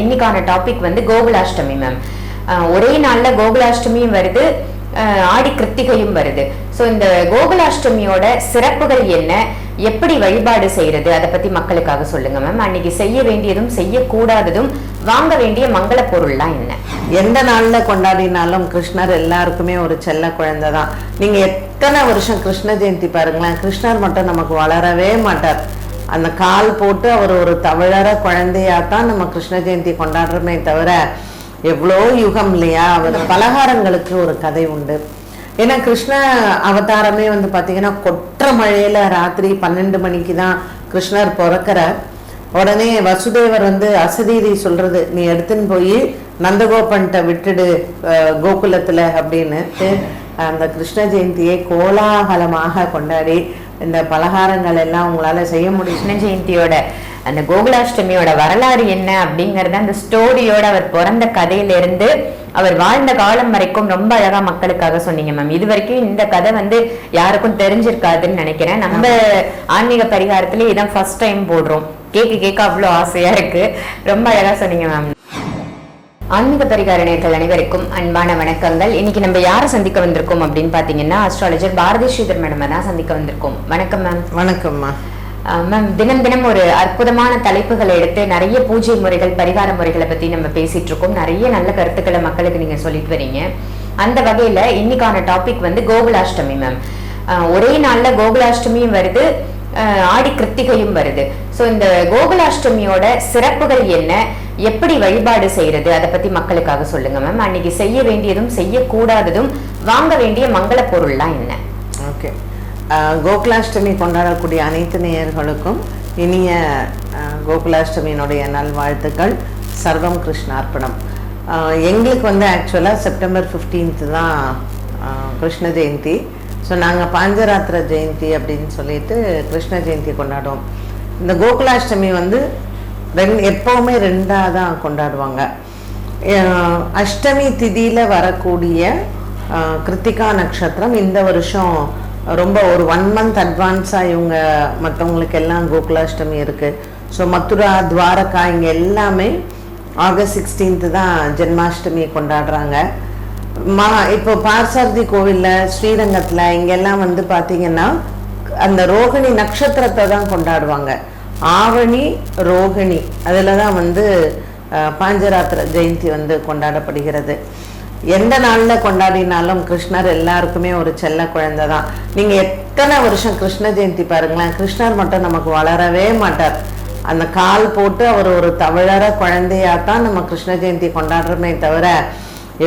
இன்னைக்கான டாபிக் வந்து கோகுலாஷ்டமி மேம் ஒரே நாள்ல கோகுலாஷ்டமியும் வருது ஆடி கிருத்திகையும் வருது. ஸோ இந்த கோகுலாஷ்டமியோட சிறப்புகள் என்ன? எப்படி வழிபாடு செய்யறது? அதை பத்தி மக்களுக்காக சொல்லுங்க மேம் அன்னைக்கு செய்ய வேண்டியதும் செய்யக்கூடாததும் வாங்க வேண்டிய மங்கள பொருள்லாம் என்ன? எந்த நாள்ல கொண்டாடினாலும் கிருஷ்ணர் எல்லாருக்குமே ஒரு செல்ல குழந்தை தான். நீங்க எத்தனை வருஷம் கிருஷ்ண ஜெயந்தி பாருங்களேன். கிருஷ்ணர் மட்டும் நமக்கு வளரவே மாட்டார். அந்த கால் போட்டு அவர் ஒரு தமிழர குழந்தையா தான் நம்ம கிருஷ்ண ஜெயந்தி கொண்டாடுறோமே தவிர எவ்வளோ யுகம் இல்லையா? அவர் பலகாரங்களுக்கு ஒரு கதை உண்டு. ஏன்னா கிருஷ்ண அவதாரமே வந்து பார்த்தீங்கன்னா கொற்ற மழையில ராத்திரி பன்னெண்டு மணிக்கு தான் கிருஷ்ணர் பிறக்கிறார். உடனே வசுதேவர் வந்து அசதீதி சொல்றது நீ எடுத்துன்னு போய் நந்தகோபன்ட்ட விட்டுடு அஹ், கோகுலத்துல அப்படின்னு. அந்த கிருஷ்ண ஜெயந்தியை கோலாகலமாக கொண்டாடி இந்த பலகாரங்கள் எல்லாம் உங்களால செய்ய முடியும். கிருஷ்ண ஜெயந்தியோட அந்த கோகுலாஷ்டமியோட வரலாறு என்ன அப்படிங்கறத அந்த ஸ்டோரியோட அவர் பிறந்த கதையிலிருந்து அவர் வாழ்ந்த காலம் வரைக்கும் ரொம்ப அழகா மக்களுக்காக சொன்னீங்க மேம் இது வரைக்கும் இந்த கதை வந்து யாருக்கும் தெரிஞ்சிருக்காதுன்னு நினைக்கிறேன். நம்ம ஆன்மீக பரிகாரத்துல இதான் ஃபர்ஸ்ட் டைம் போடுறோம். கேட்க கேட்க அவ்வளோ ஆசையா இருக்கு. ரொம்ப அழகா சொன்னீங்க மேம் ஆன்மீக பரிகார நேர்கள் அனைவருக்கும் அன்பான வணக்கங்கள். இன்னைக்கு நம்ம யாரை சந்திக்க வந்திருக்கோம் அப்படின்னு பாத்தீங்கன்னா அஸ்ட்ராலஜர் பாரதி ஸ்ரீதர் மேடம் தான் சந்திக்க வந்திருக்கோம். வணக்கம் மேம் வணக்கம்மா மேம் தினம் தினம் ஒரு அற்புதமான தலைப்புகளை எடுத்து நிறைய பூஜை முறைகள் பரிகார முறைகளை பத்தி நம்ம பேசிட்டு இருக்கோம். நிறைய நல்ல கருத்துக்களை மக்களுக்கு நீங்க சொல்லிட்டு வரீங்க. அந்த வகையில இன்னைக்கான டாபிக் வந்து கோகுலாஷ்டமி மேம் ஒரே நாள்ல கோகுலாஷ்டமியும் வருது ஆடி கிருத்திகையும் வருது. ஸோ இந்த கோகுலாஷ்டமியோட சிறப்புகள் என்ன? எப்படி வழிபாடு செய்யறது? அதை பத்தி மக்களுக்காக சொல்லுங்க மேம் அன்னைக்கு செய்ய வேண்டியதும் செய்யக்கூடாததும் வாங்க வேண்டிய மங்கள பொருள்லாம் என்ன? ஓகே கோகுலாஷ்டமி கொண்டாடக்கூடிய அனைத்து நேயர்களுக்கும் இனிய கோகுலாஷ்டமியினுடைய நல்வாழ்த்துக்கள். சர்வம் கிருஷ்ணார்ப்பணம். எங்களுக்கு வந்து ஆக்சுவலாக செப்டம்பர் 15th தான் கிருஷ்ண ஜெயந்தி. ஸோ நாங்கள் பாஞ்சராத்திர ஜெயந்தி அப்படின்னு சொல்லிட்டு கிருஷ்ண ஜெயந்தி கொண்டாடுவோம். இந்த கோகுலாஷ்டமி வந்து ரெண்டு எப்போவுமே ரெண்டாக தான் கொண்டாடுவாங்க அஷ்டமி திதியில் வரக்கூடிய கிருத்திகா நட்சத்திரம் இந்த வருஷம் ரொம்ப ஒரு ஒன் மந்த் அட்வான்ஸாக இவங்க மற்றவங்களுக்கு எல்லாம் கோகுலாஷ்டமி இருக்குது ஸோ மதுரா துவாரகா இங்கே எல்லாமே ஆகஸ்ட் சிக்ஸ்டீன்த்து தான் ஜென்மாஷ்டமி கொண்டாடுறாங்க. மா இப்போ பார்சாரதி கோவிலில் ஸ்ரீரங்கத்தில் இங்கெல்லாம் வந்து பார்த்தீங்கன்னா அந்த ரோகிணி நட்சத்திரத்தை தான் கொண்டாடுவாங்க. ஆவணி ரோகிணி. அதில் தான் வந்து பாஞ்சராத்திர ஜெயந்தி வந்து கொண்டாடப்படுகிறது. எந்த நாளில் கொண்டாடினாலும் கிருஷ்ணர் எல்லாருக்குமே ஒரு செல்ல குழந்தை தான். நீங்கள் எத்தனை வருஷம் கிருஷ்ண ஜெயந்தி பாருங்களேன். கிருஷ்ணர் மட்டும் நமக்கு வளரவே மாட்டார். அந்த கால் போட்டு அவர் ஒரு தவழற குழந்தையாக தான் நம்ம கிருஷ்ண ஜெயந்தி கொண்டாடுறோமே தவிர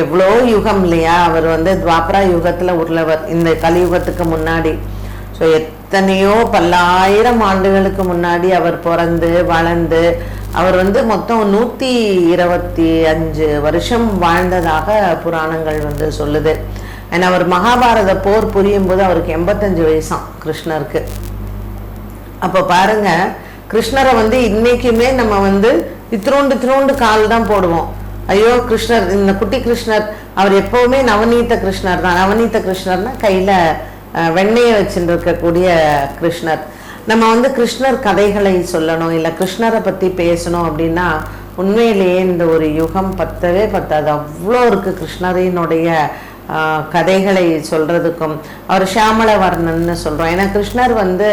எவ்வளோ யுகம் இல்லையா? அவர் வந்து துவாபரா யுகத்தில் உள்ளவர். இந்த கலியுகத்துக்கு முன்னாடி. ஸோ எத்தனையோ பல்லாயிரம் ஆண்டுகளுக்கு முன்னாடி அவர் பிறந்து வளர்ந்து அவர் வந்து மொத்தம் நூற்றி இருபத்தி அஞ்சு வருஷம் வாழ்ந்ததாக புராணங்கள் வந்து சொல்லுது. ஏன்னா அவர் மகாபாரத போர் புரியும் போது அவருக்கு எண்பத்தஞ்சு வயசாம் கிருஷ்ணருக்கு. அப்போ பாருங்க கிருஷ்ணரை வந்து இன்னைக்குமே நம்ம வந்து இத்திரோண்டு இத்திரோண்டு கால் தான் போடுவோம். ஐயோ கிருஷ்ணர் இந்த குட்டி கிருஷ்ணர் அவர் எப்பவுமே நவநீத கிருஷ்ணர் தான். நவநீத கிருஷ்ணர்னா கையில வெண்ணையை வச்சுட்டு இருக்கக்கூடிய கிருஷ்ணர். நம்ம வந்து கிருஷ்ணர் கதைகளை சொல்லணும் இல்லை கிருஷ்ணரை பற்றி பேசணும் அப்படின்னா உண்மையிலேயே இந்த ஒரு யுகம் பத்தவே பத்தாது. அவ்வளோ இருக்குது கிருஷ்ணரினுடைய கதைகளை சொல்கிறதுக்கும் அவர் சியாமலவர்ணன்னு சொல்கிறோம் ஏன்னா கிருஷ்ணர் வந்து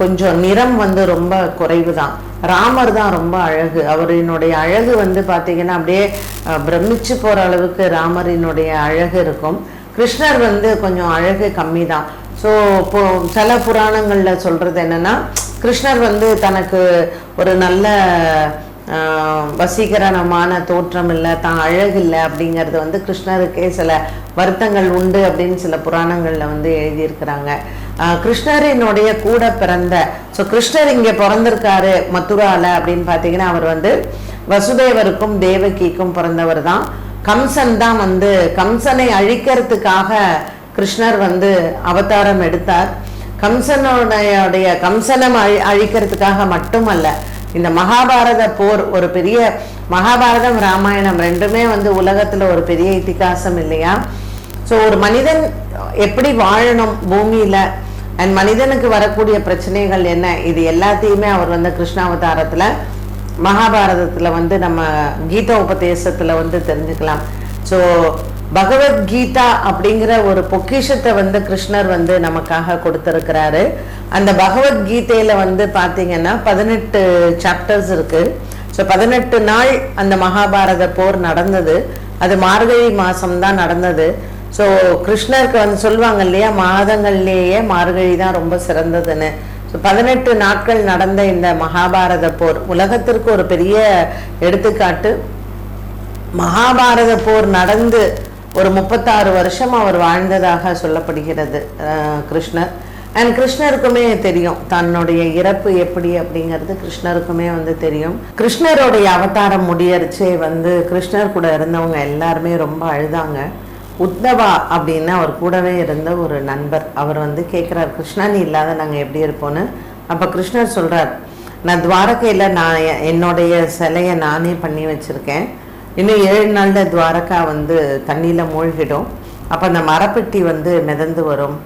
கொஞ்சம் நிறம் வந்து ரொம்ப குறைவு தான் ராமர் தான் ரொம்ப அழகு. அவரினுடைய அழகு வந்து பார்த்திங்கன்னா அப்படியே பிரமிச்சு போகிற அளவுக்கு ராமரினுடைய அழகு இருக்கும். கிருஷ்ணர் வந்து கொஞ்சம் அழகு கம்மி தான் ஸோ இப்போ சில புராணங்களில் சொல்றது என்னன்னா கிருஷ்ணர் வந்து தனக்கு ஒரு நல்ல ஆஹ் வசீகரணமான தோற்றம் இல்லை தான் அழகு இல்லை அப்படிங்கிறது வந்து கிருஷ்ணருக்கே சில வருத்தங்கள் உண்டு அப்படின்னு சில புராணங்களில் வந்து எழுதியிருக்கிறாங்க. ஆஹ் கிருஷ்ணரினுடைய கூட பிறந்த ஸோ கிருஷ்ணர் இங்கே பிறந்திருக்காரு மதுராவில் அப்படின்னு பார்த்தீங்கன்னா அவர் வந்து வசுதேவருக்கும் தேவகிக்கும் பிறந்தவர் தான். கம்சன் தான் வந்து கம்சனை அழிக்கிறதுக்காக கிருஷ்ணர் வந்து அவதாரம் எடுத்தார். கம்சனுடைய கம்சனம் அழி அழிக்கிறதுக்காக மட்டுமல்ல இந்த மகாபாரத போர் ஒரு பெரிய மகாபாரதம் ராமாயணம் ரெண்டுமே வந்து உலகத்துல ஒரு பெரிய இத்திகாசம் இல்லையா? ஸோ ஒரு மனிதன் எப்படி வாழணும் பூமியில? அண்ட் மனிதனுக்கு வரக்கூடிய பிரச்சனைகள் என்ன? இது எல்லாத்தையுமே அவர் வந்து கிருஷ்ணாவதாரத்துல மகாபாரதத்துல வந்து நம்ம கீதா உபதேசத்துல வந்து தெரிஞ்சுக்கலாம். ஸோ பகவத்கீதா அப்படிங்கிற ஒரு பொக்கிஷத்தை வந்து கிருஷ்ணர் வந்து நமக்காக கொடுத்திருக்கிறாரு. அந்த பகவத்கீதையில் வந்து பார்த்தீங்கன்னா பதினெட்டு சாப்டர்ஸ் இருக்கு. ஸோ பதினெட்டு நாள் அந்த மகாபாரத போர் நடந்தது. அது மார்கழி மாசம் தான் நடந்தது. ஸோ கிருஷ்ணருக்கு வந்து சொல்லுவாங்க இல்லையா மாதங்கள்லேயே மார்கழி தான் ரொம்ப சிறந்ததுன்னு. பதினெட்டு நாட்கள் நடந்த இந்த மகாபாரத போர் உலகத்திற்கு ஒரு பெரிய எடுத்துக்காட்டு. மகாபாரத போர் நடந்து ஒரு முப்பத்தாறு வருஷம் அவர் வாழ்ந்ததாக சொல்லப்படுகிறது கிருஷ்ணர். அண்ட் கிருஷ்ணருக்குமே தெரியும் தன்னுடைய இறப்பு எப்படி அப்படிங்கிறது கிருஷ்ணருக்குமே வந்து தெரியும். கிருஷ்ணருடைய அவதாரம் முடியறிச்சே வந்து கிருஷ்ணர் கூட இருந்தவங்க எல்லாருமே ரொம்ப அழுதாங்க. உத்தவா அப்படின்னு அவர் கூடவே இருந்த ஒரு நண்பர். அவர் வந்து கேட்குறார் கிருஷ்ணா நீ இல்லாத நாங்கள் எப்படி இருப்போன்னு அப்போ கிருஷ்ணர் சொல்கிறார் நான் துவாரகையில் நான் என்னுடைய சிலையை நானே பண்ணி வச்சுருக்கேன். இன்னும் ஏழு நாளில் துவாரகா வந்து தண்ணியில் மூழ்கிடும். அப்போ அந்த மரப்பெட்டி வந்து மிதந்து வரும்.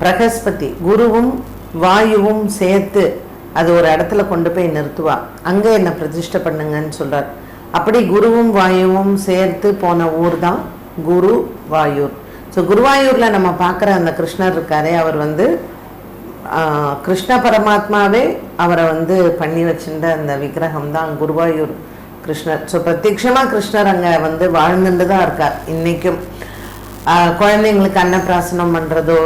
பிரகஸ்பதி குருவும் வாயுவும் சேர்த்து அது ஒரு இடத்துல கொண்டு போய் நிறுத்துவா. அங்கே என்னை பிரதிஷ்டை பண்ணுங்கன்னு சொல்கிறார் அப்படி குருவும் வாயுவும் சேர்த்து போன ஊர் தான் குரு வாயூர். ஸோ குருவாயூர்ல நம்ம பார்க்குற அந்த கிருஷ்ணர் இருக்காரே அவர் வந்து ஆஹ், கிருஷ்ண பரமாத்மாவே அவரை வந்து பண்ணி வச்சிருந்த அந்த விக்கிரகம் தான் குருவாயூர் கிருஷ்ணர். ஸோ பிரத்யட்சமாக கிருஷ்ணர் அங்கே வந்து வாழ்ந்துட்டு தான் இருக்கார் இன்னைக்கும். ஆஹ், குழந்தைங்களுக்கு அன்னப்பிராசனம் பண்ணுறதோ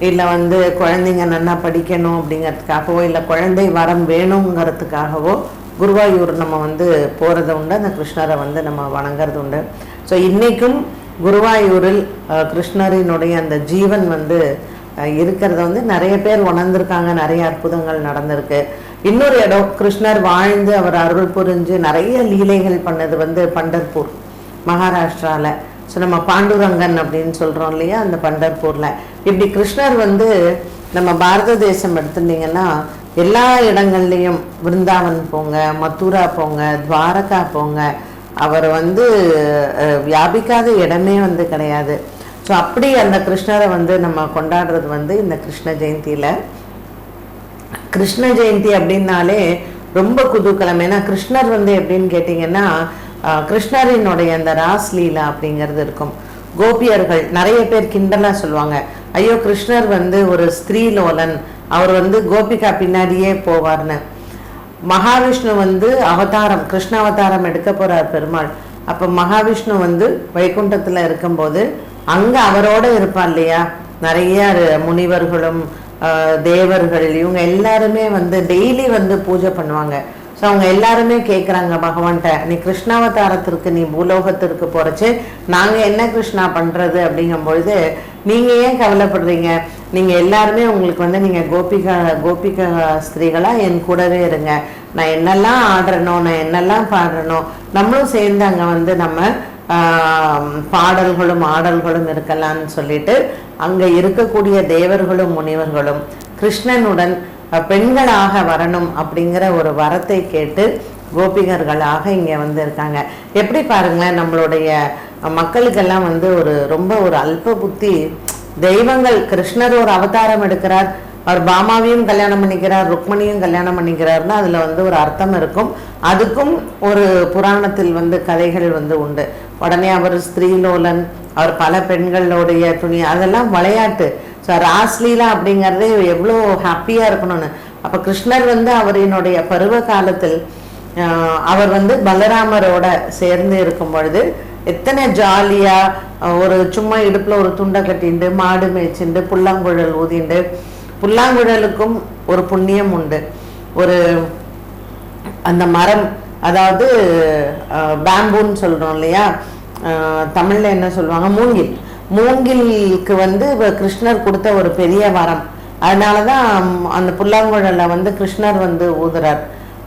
இல்லை வந்து குழந்தைங்க நல்லா படிக்கணும் அப்படிங்கிறதுக்காகவோ இல்லை குழந்தை வரம் வேணுங்கிறதுக்காகவோ குருவாயூர் நம்ம வந்து போகிறது உண்டு அந்த கிருஷ்ணரை வந்து நம்ம வணங்குறது உண்டு. ஸோ இன்னைக்கும் குருவாயூரில் கிருஷ்ணரினுடைய அந்த ஜீவன் வந்து இருக்கிறத வந்து நிறைய பேர் உணர்ந்திருக்காங்க. நிறைய அற்புதங்கள் நடந்திருக்கு. இன்னொரு இடம் கிருஷ்ணர் வாழ்ந்து அவர் அருள் புரிஞ்சு நிறைய லீலைகள் பண்ணது வந்து பண்டர்பூர் மகாராஷ்டிராவில் ஸோ நம்ம பாண்டுரங்கன் அப்படின்னு சொல்றோம் இல்லையா அந்த பண்டர்பூர்ல. இப்படி கிருஷ்ணர் வந்து நம்ம பாரத தேசம் எடுத்துட்டீங்கன்னா எல்லா இடங்கள்லையும் விருந்தாவன் போங்க மதுரா போங்க துவாரகா போங்க அவர் வந்து வியாபிக்காத இடமே வந்து கிடையாது. ஸோ அப்படி அந்த கிருஷ்ணரை வந்து நம்ம கொண்டாடுறது வந்து இந்த கிருஷ்ண ஜெயந்தியில். கிருஷ்ண ஜெயந்தி அப்படின்னாலே ரொம்ப குதூக்கலம் ஏன்னா கிருஷ்ணர் வந்து எப்படின்னு கேட்டிங்கன்னா கிருஷ்ணரினுடைய அந்த ராஸ்லீலா அப்படிங்கிறது இருக்கும். கோபியர்கள் நிறைய பேர் கிண்டலாக சொல்லுவாங்க. ஐயோ கிருஷ்ணர் வந்து ஒரு ஸ்திரீலோலன். அவர் வந்து கோபிகா பின்னாடியே போவார்னு. மகாவிஷ்ணு வந்து அவதாரம் கிருஷ்ண அவதாரம் எடுக்க போறார் பெருமாள். அப்ப மகாவிஷ்ணு வந்து வைகுண்டத்துல இருக்கும்போது அங்க அவரோட இருப்பார் இல்லையா? நிறைய முனிவர்களும் ஆஹ், தேவர்கள் இவங்க எல்லாருமே வந்து டெய்லி வந்து பூஜை பண்ணுவாங்க. ஸோ அவங்க எல்லாருமே கேட்குறாங்க பகவான்கிட்ட நீ கிருஷ்ணாவதாரத்திற்கு நீ பூலோகத்திற்கு போறச்சு நாங்க என்ன கிருஷ்ணா பண்றது? அப்படிங்கும்பொழுது நீங்கள் நீங்க ஏன் கவலைப்படுறீங்க? நீங்கள் எல்லாருமே உங்களுக்கு வந்து நீங்கள் கோபிகா கோபிகா ஸ்திரீகளாக என் கூடவே இருங்க. நான் என்னெல்லாம் ஆடுறனோ நான் என்னெல்லாம் பாடுறனோ நம்மளும் சேர்ந்து அங்கே வந்து நம்ம பாடல்களும் ஆடல்களும் இருக்கலாம்னு சொல்லிட்டு அங்கே இருக்கக்கூடிய தேவர்களும் முனிவர்களும் கிருஷ்ணனுடன் பெண்களாக வரணும் அப்படிங்கிற ஒரு வரத்தை கேட்டு கோபிகர்களாக இங்கே வந்து இருக்காங்க. எப்படி பாருங்களேன் நம்மளுடைய மக்களுக்கெல்லாம் வந்து ஒரு ரொம்ப ஒரு அல்ப புத்தி தெய்வங்கள் கிருஷ்ணர் ஒரு அவதாரம் எடுக்கிறார். அவர் பாமாவையும் கல்யாணம் பண்ணிக்கிறார் ருக்மணியும் கல்யாணம் பண்ணிக்கிறார்னு அதுல வந்து ஒரு அர்த்தம் இருக்கும். அதுக்கும் ஒரு புராணத்தில் வந்து கதைகள் வந்து உண்டு. உடனே அவர் ஸ்திரீலோலன் அவர் பல பெண்களுடைய துணி அதெல்லாம் விளையாட்டு. ஸோ ராஸ்லீலா அப்படிங்கிறதே எவ்வளோ ஹாப்பியாக இருக்கணும்னு. அப்போ கிருஷ்ணர் வந்து அவரினுடைய பருவ காலத்தில் ஆஹ், அவர் வந்து பலராமரோட சேர்ந்து இருக்கும் பொழுது எத்தனை ஜாலியாக ஒரு சும்மா இடுப்பில் ஒரு துண்டை கட்டிண்டு மாடு மேய்ச்சிண்டு புல்லாங்குழல் ஊதிண்டு. புல்லாங்குழலுக்கும் ஒரு புண்ணியம் உண்டு. ஒரு அந்த மரம் அதாவது பேம்பூன்னு சொல்றோம் இல்லையா? அஹ், தமிழ்ல என்ன சொல்லுவாங்க? மூங்கில். மூங்கிலுக்கு வந்து கிருஷ்ணர் கொடுத்த ஒரு பெரிய வரம். அதனாலதான் அந்த புல்லாங்குழல வந்து கிருஷ்ணர் வந்து ஊதுறார்.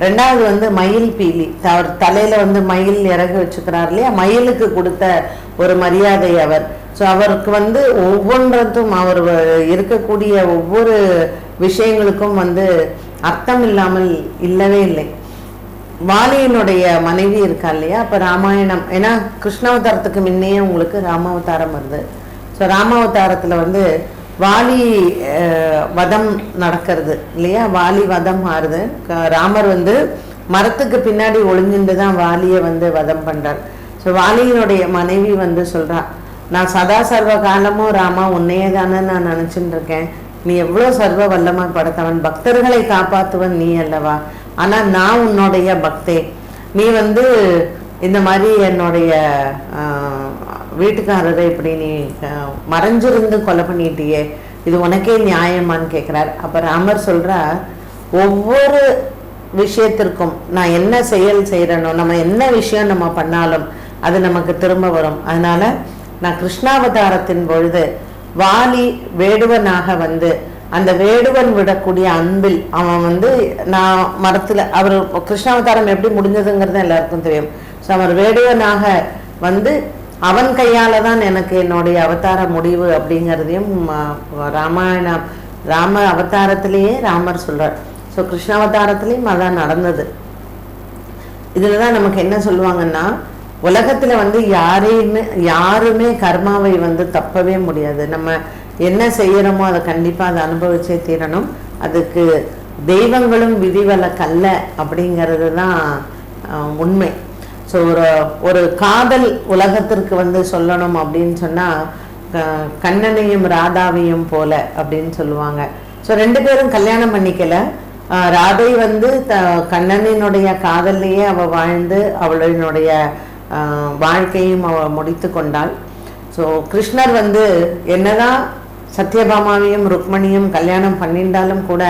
ரெண்டாவது வந்து மயில் பீலி. அவர் தலையில வந்து மயில் இறகு வச்சுக்கிறார் இல்லையா? மயிலுக்கு கொடுத்த ஒரு மரியாதை அவர். ஸோ அவருக்கு வந்து ஒவ்வொன்றதும் அவர் இருக்கக்கூடிய ஒவ்வொரு விஷயங்களுக்கும் வந்து அர்த்தம் இல்லாமல் இல்லவே இல்லை. வாலியினுடைய மனைவி இருக்கா இல்லையா? அப்போ ராமாயணம் ஏன்னா கிருஷ்ணாவதாரத்துக்கு முன்னையே உங்களுக்கு ராமாவதாரம் வருது. ஸோ ராமாவதாரத்தில் வந்து வாலி வதம் நடக்கிறது இல்லையா? வாலி வதம் ஆறுது க- ராமர் வந்து மரத்துக்கு பின்னாடி ஒளிஞ்சுட்டு தான் வாலியை வந்து வதம் பண்ணுறார் ஸோ வாலியினுடைய மனைவி வந்து சொல்கிறா நான் சதா சர்வ காலமும் ராமா உன்னையே தானே நான் நினச்சிட்டு இருக்கேன் நீ எவ்வளோ சர்வ வல்லமாக படைத்தவன். பக்தர்களை காப்பாற்றுவன் நீ அல்லவா? ஆனால் நான் உன்னுடைய பக்தே. நீ வந்து இந்த மாதிரி என்னுடைய வீட்டுக்காரரை இப்படி நீ மறைஞ்சிருந்து கொலை பண்ணிட்டியே இது உனக்கே நியாயமான்னு கேட்குறார் அப்போ ராமர் சொல்கிறா ஒவ்வொரு விஷயத்திற்கும் நான் என்ன செயல் செய்கிறனோ நம்ம என்ன விஷயம் நம்ம பண்ணாலும் அது நமக்கு திரும்ப வரும். அதனால் நான் கிருஷ்ணாவதாரத்தின் பொழுது வாலி வேடுவனாக வந்து அந்த வேடுவன் விடக்கூடிய அன்பில் அவன் வந்து நான் மரத்தில் அவர் கிருஷ்ணாவதாரம் எப்படி முடிஞ்சதுங்கிறது எல்லாருக்கும் தெரியும். ஸோ அவர் வேடுவனாக வந்து அவன் கையால தான் எனக்கு என்னுடைய அவதார முடிவு அப்படிங்கிறதையும் ராமாயணம் ராம அவதாரத்திலேயே ராமர் சொல்கிறார் ஸோ கிருஷ்ணாவதாரத்திலையும் அதான் நடந்தது. இதில் தான் நமக்கு என்ன சொல்லுவாங்கன்னா உலகத்துல வந்து யாரையுமே யாருமே கர்மாவை வந்து தப்பவே முடியாது. நம்ம என்ன செய்யறோமோ அதை கண்டிப்பாக அதை அனுபவிச்சே தீரணும். அதுக்கு தெய்வங்களும் விதிவிலக்கல்ல அப்படிங்கிறது தான் உண்மை. ஸோ ஒரு ஒரு காதல் உலகத்திற்கு வந்து சொல்லணும் அப்படின்னு சொன்னா கண்ணனையும் ராதாவையும் போல அப்படின்னு சொல்லுவாங்க. ஸோ ரெண்டு பேரும் கல்யாணம் பண்ணிக்கல. ராதை வந்து த கண்ணனினுடைய காதல்லையே அவள் வாழ்ந்து அவளினுடைய வாழ்க்கையும் அவள் முடித்து கொண்டாள். ஸோ கிருஷ்ணர் வந்து என்னதான் சத்யபாமாவையும் ருக்மணியும் கல்யாணம் பண்ணிட்டாலும் கூட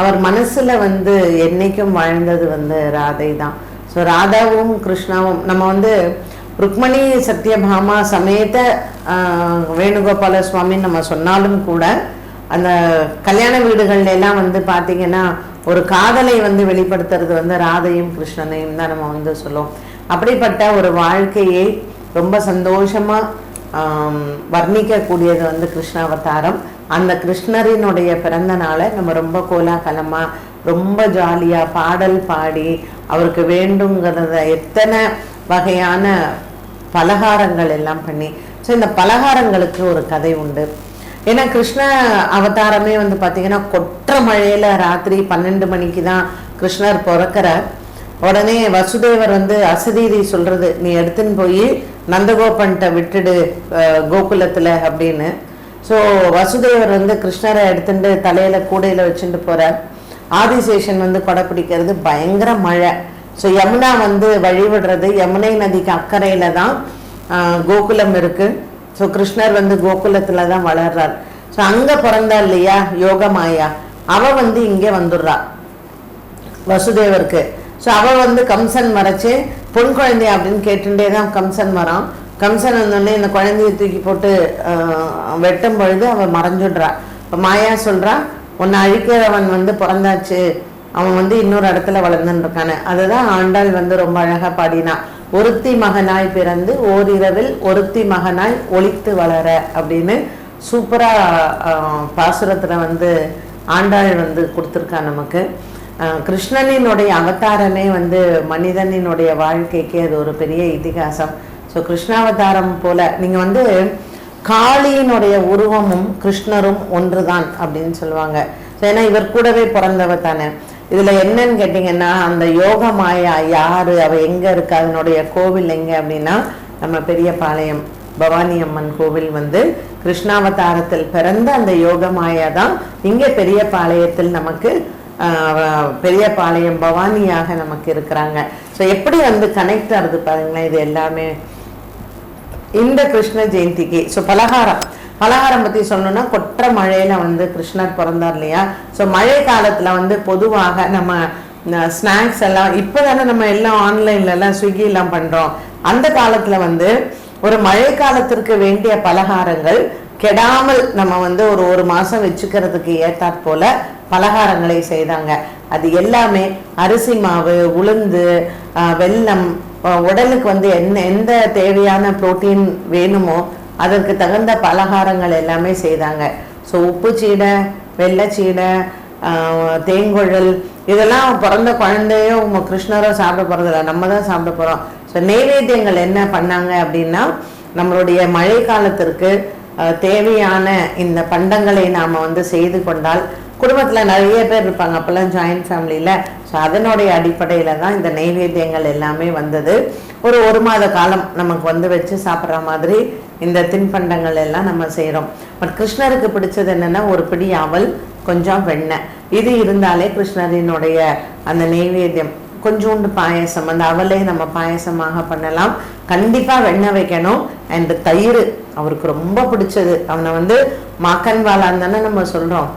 அவர் மனசுல வந்து என்னைக்கும் வாழ்ந்தது வந்து ராதை தான் ஸோ ராதாவும் கிருஷ்ணாவும் நம்ம வந்து ருக்மணி சத்யபாமா சமேத வேணுகோபால சுவாமின்னு நம்ம சொன்னாலும் கூட அந்த கல்யாண வீடுகள்ல எல்லாம் வந்து பார்த்தீங்கன்னா ஒரு காதலை வந்து வெளிப்படுத்துறது வந்து ராதையும் கிருஷ்ணனையும் தான் நம்ம வந்து சொல்லுவோம். அப்படிப்பட்ட ஒரு வாழ்க்கையை ரொம்ப சந்தோஷமா வர்ணிக்கக்கூடியது வந்து கிருஷ்ணாவதாரம். அந்த கிருஷ்ணரினுடைய பிறந்த நாளை நம்ம ரொம்ப கோலாகலமாக ரொம்ப ஜாலியாக பாடல் பாடி அவருக்கு வேண்டுங்கிறத எத்தனை வகையான பலகாரங்கள் எல்லாம் பண்ணி. ஸோ இந்த பலகாரங்களுக்கு ஒரு கதை உண்டு. ஏன்னா கிருஷ்ண அவதாரமே வந்து பார்த்தீங்கன்னா கொற்ற மழையில ராத்திரி பன்னெண்டு மணிக்கு தான் கிருஷ்ணர் பிறக்கிறார். உடனே வசுதேவர் வந்து அசதீதி சொல்றது நீ எடுத்துன்னு போய் நந்தகோபன்ட்ட விட்டுடு கோகுலத்தில் கோகுலத்துல அப்படின்னு. ஸோ வசுதேவர் வந்து கிருஷ்ணரை எடுத்துட்டு தலையில கூடையில வச்சுட்டு போகிறார் ஆதிசேஷன் வந்து கொடை பிடிக்கிறது பயங்கர மழை. ஸோ யமுனா வந்து வழிவிடுறது யமுனை நதிக்கு அக்கறையில் தான் கோகுலம் இருக்குது ஸோ கிருஷ்ணர் வந்து கோகுலத்தில் தான் வளர்றார். ஸோ அங்கே பிறந்தா இல்லையா? யோகமாயா அவள் வந்து இங்கே வந்துடுறா. வசுதேவருக்கு. ஸோ அவள் வந்து கம்சன் மறைச்சு பொன் குழந்தை அப்படின்னு கேட்டுட்டே தான் கம்சன் வரான். கம்சன் வந்தோடனே இந்த குழந்தையை தூக்கி போட்டு வெட்டும் பொழுது அவள் மறைஞ்சுடுறா. இப்போ மாயா சொல்கிறா உன்னை அழிக்கிறவன் வந்து பிறந்தாச்சு. அவன் வந்து இன்னொரு இடத்துல வளர்ந்துருக்கானு. இருக்கானு அதுதான் ஆண்டாள் வந்து ரொம்ப அழகா பாடினா ஒருத்தி மகனாய் பிறந்து ஓரிரவில் ஒருத்தி மகனாய் ஒழித்து வளர அப்படின்னு சூப்பரா பாசுரத்தில் பாசுரத்துல வந்து ஆண்டாள் வந்து கொடுத்துருக்கா நமக்கு. கிருஷ்ணனினுடைய அவதாரமே வந்து மனிதனினுடைய வாழ்க்கைக்கு அது ஒரு பெரிய இதிகாசம். ஸோ கிருஷ்ணாவதாரம் போல நீங்க வந்து காளியினுடைய உருவமும் கிருஷ்ணரும் ஒன்றுதான் அப்படின்னு சொல்லுவாங்க. ஏன்னா இவர் கூடவே பிறந்தவர் தானே. இதுல என்னன்னு கேட்டிங்கன்னா அந்த யோக மாயா யாரு? அவ எங்க இருக்கு? அதனுடைய கோவில் எங்க அப்படின்னா நம்ம பெரிய பாளையம் பவானி அம்மன் கோவில் வந்து கிருஷ்ணாவதாரத்தில் பிறந்த அந்த யோக மாயா தான் இங்கே பெரிய பாளையத்தில் நமக்கு ஆஹ், பெரிய பாளையம் பவானியாக நமக்கு இருக்கிறாங்க. ஸோ எப்படி வந்து கனெக்ட் ஆகுது பாருங்களேன் இது எல்லாமே. இந்த கிருஷ்ண ஜெயந்திக்கு. ஸோ பலகாரம். பலகாரம் பற்றி சொல்லணும்னா கொற்ற மழையில வந்து கிருஷ்ணர் பிறந்தார் இல்லையா? ஸோ மழை காலத்தில் வந்து பொதுவாக நம்ம ஸ்நாக்ஸ் எல்லாம் இப்போ தானே நம்ம எல்லாம் ஆன்லைன்ல எல்லாம் ஸ்விக்கி எல்லாம் பண்ணுறோம் அந்த காலத்தில் வந்து ஒரு மழை காலத்திற்கு வேண்டிய பலகாரங்கள் கெடாமல் நம்ம வந்து ஒரு ஒரு மாதம் வச்சுக்கிறதுக்கு ஏற்றாற் போல பலகாரங்களை செய்தாங்க. அது எல்லாமே அரிசி மாவு உளுந்து வெல்லம் உடலுக்கு வந்து என்ன எந்த தேவையான புரோட்டீன் வேணுமோ அதற்கு தகுந்த பலகாரங்கள் எல்லாமே செய்தாங்க. ஸோ உப்பு சீடை வெள்ளை சீடை தேங்குழல் இதெல்லாம் பிறந்த குழந்தையோ உங்கள் கிருஷ்ணரோ சாப்பிட போகிறதில்ல நம்ம தான் சாப்பிட போகிறோம் ஸோ நெய்வேத்தியங்கள் என்ன பண்ணாங்க அப்படின்னா நம்மளுடைய மழை காலத்திற்கு தேவையான இந்த பண்டங்களை நாம் வந்து செய்து கொண்டால் குடும்பத்தில் நிறைய பேர் இருப்பாங்க. அப்போல்லாம் ஜாயின்ட் ஃபேமிலியில் ஸோ அதனுடைய அடிப்படையில் தான் இந்த நெய்வேத்தியங்கள் எல்லாமே வந்தது. ஒரு ஒரு மாத காலம் நமக்கு வந்து வச்சு சாப்பிட்ற மாதிரி இந்த தின்பண்டங்கள் எல்லாம் நம்ம செய்கிறோம் பட் கிருஷ்ணருக்கு பிடிச்சது என்னென்னா ஒரு பிடி அவல் கொஞ்சம் வெண்ணெய் இது இருந்தாலே கிருஷ்ணரினுடைய அந்த நெய்வேத்தியம் கொஞ்சோண்டு பாயசம் அந்த அவலே நம்ம பாயசமாக பண்ணலாம். கண்டிப்பாக வெண்ணெய் வைக்கணும். அண்டு தயிர் அவருக்கு ரொம்ப பிடிச்சது. அவனை வந்து மாக்கன் வாழான்னு தானே நம்ம சொல்கிறோம்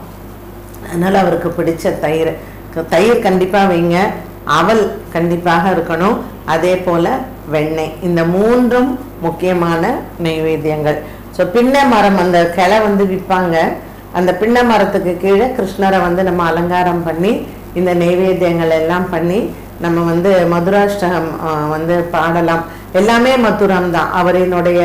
அதனால் அவருக்கு பிடிச்ச தயிர். தயிர் கண்டிப்பாக வைங்க. அவல் கண்டிப்பாக இருக்கணும். அதே போல் வெண்ணெய். இந்த மூன்றும் முக்கியமான நைவேத்தியங்கள். ஸோ பின்ன மரம் அந்த கிளை வந்து விற்பாங்க. அந்த பின்ன மரத்துக்கு கீழே கிருஷ்ணரை வந்து நம்ம அலங்காரம் பண்ணி இந்த நைவேத்தியங்கள் எல்லாம் பண்ணி நம்ம வந்து மதுராஷ்டகம் வந்து பாடலாம். எல்லாமே மதுரம் தான். அவரினுடைய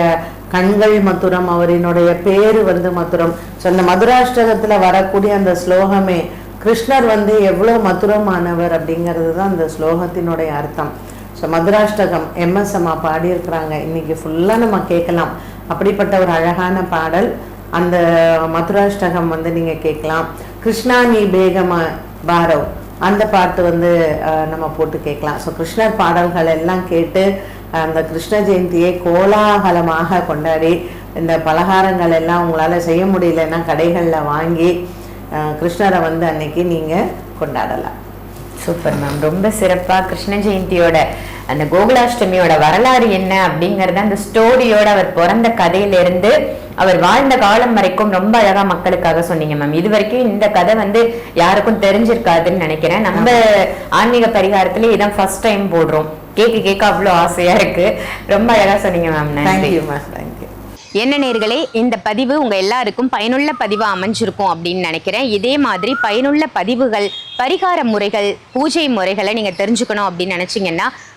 கண்கள் மதுரம் அவரினுடைய பேர் வந்து மதுரம். ஸோ அந்த மதுராஷ்டகத்தில் வரக்கூடிய அந்த ஸ்லோகமே கிருஷ்ணர் வந்து எவ்வளோ மதுரமானவர் அப்படிங்கிறது தான் அந்த ஸ்லோகத்தினுடைய அர்த்தம். ஸோ மதுராஷ்டகம் எம்எஸ் அம்மா பாடியிருக்கிறாங்க. இன்றைக்கி ஃபுல்லாக நம்ம கேட்கலாம். அப்படிப்பட்ட ஒரு அழகான பாடல். அந்த மதுராஷ்டகம் வந்து நீங்கள் கேட்கலாம். கிருஷ்ணா நீ பேகமா பாரவ். அந்த பாட்டு வந்து நம்ம போட்டு கேட்கலாம். ஸோ கிருஷ்ணர் பாடல்கள் எல்லாம் கேட்டு அந்த கிருஷ்ண ஜெயந்தியை கோலாகலமாக கொண்டாடி இந்த பலகாரங்கள் எல்லாம் உங்களால் செய்ய முடியலன்னா கடைகளில் வாங்கி கிருஷ்ணரை வந்து அன்னைக்கு நீங்கள் கொண்டாடலாம். Super ma'am. ரொம்ப சிறப்பா கிருஷ்ண ஜெயந்தியோட அந்த கோகுலாஷ்டமியோட வரலாறு என்ன அப்படிங்கறத அந்த ஸ்டோரியோட அவர் பிறந்த கதையில இருந்து அவர் வாழ்ந்த காலம் வரைக்கும் ரொம்ப அழகா மக்களுக்காக சொன்னீங்க மேம். இது வரைக்கும் இந்த கதை வந்து யாருக்கும் தெரிஞ்சிருக்காதுன்னு நினைக்கிறேன். நம்ம ஆன்மீக பரிகாரத்துல இதான் ஃபர்ஸ்ட் டைம் போடுறோம். கேட்க கேட்க அவ்வளோ ஆசையா இருக்கு. ரொம்ப அழகா சொன்னீங்க மேம். நன்றி. மேம் என்ன நேர்களே இந்த பதிவு உங்கள் எல்லாருக்கும் பயனுள்ள பதிவாக அமைஞ்சிருக்கும் அப்படின்னு நினைக்கிறேன். இதே மாதிரி பயனுள்ள பதிவுகள் பரிகார முறைகள் பூஜை முறைகளை நீங்கள் தெரிஞ்சுக்கணும் அப்படின்னு நினச்சிங்கன்னா